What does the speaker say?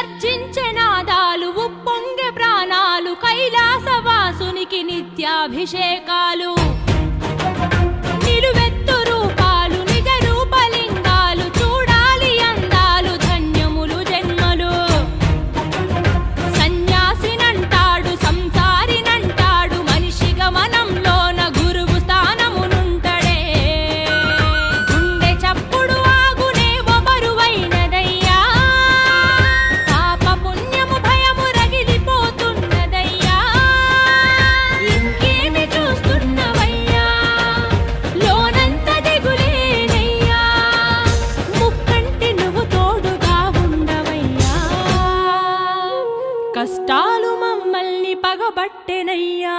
గర్జించనాదాలు ఉప్పొంగె ప్రాణాలు కైలాసవాసునికి నిత్యాభిషేకాలు. కష్టాలు మమ్మల్ని పగబట్టెనయ్యా.